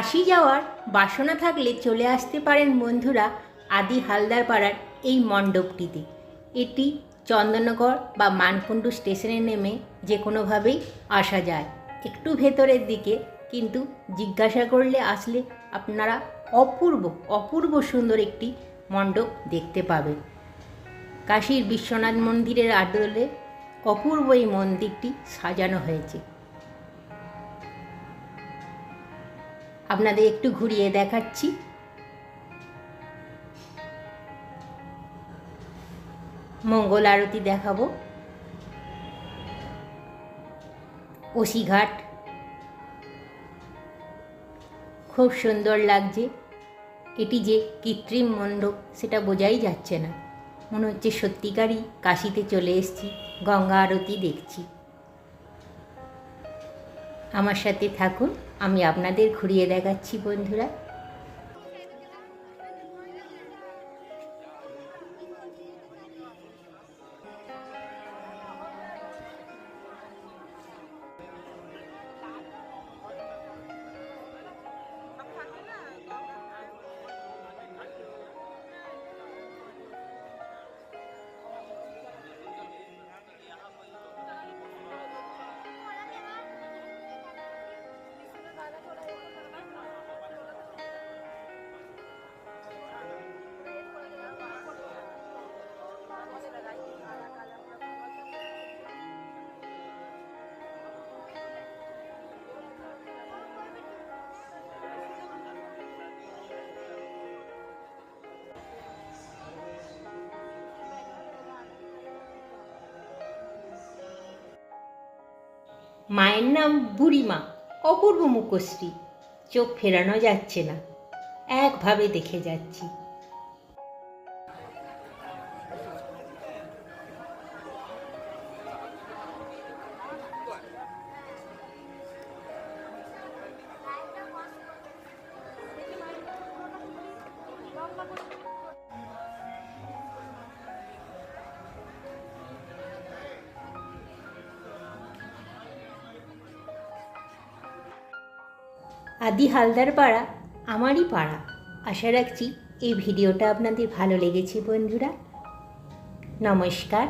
কাশি যাওয়ার বাসনা থাকলে চলে আসতে পারেন বন্ধুরা আদি হালদার পাড়ার এই মণ্ডপটিতে। এটি চন্দননগর বা মানকুণ্ডু স্টেশনে নেমে যে কোনোভাবেই আসা যায়। একটু ভেতরের দিকে কিন্তু জিজ্ঞাসা করলে আসলে আপনারা অপূর্ব অপূর্ব সুন্দর একটি মণ্ডপ দেখতে পাবেন। কাশীর বিশ্বনাথ মন্দিরের আদলে অপূর্ব এই মন্দিরটি সাজানো হয়েছে। আপনাদের একটু ঘুরিয়ে দেখাচ্ছি। মঙ্গল আরতি দেখাবো। ওসিঘাট খুব সুন্দর লাগছে। এটি যে কৃত্রিম মণ্ডপ সেটা বোঝাই যাচ্ছে না। মনে হচ্ছে সত্যিকারই কাশিতে চলে এসেছি, গঙ্গা আরতি দেখছি। আমার সাথে থাকুন আমি আপনাদের ঘুরিয়ে দেখাচ্ছি বন্ধুরা। মায়ের নাম বুড়িমা অপূর্ব মুখশ্রী। চোখ ফেরানো যাচ্ছে না। একভাবে দেখে যাচ্ছি। আদি হালদার পাড়া আমারই পাড়া। আশা রাখছি এই ভিডিওটা আপনাদের ভালো লেগেছে বন্ধুরা। নমস্কার।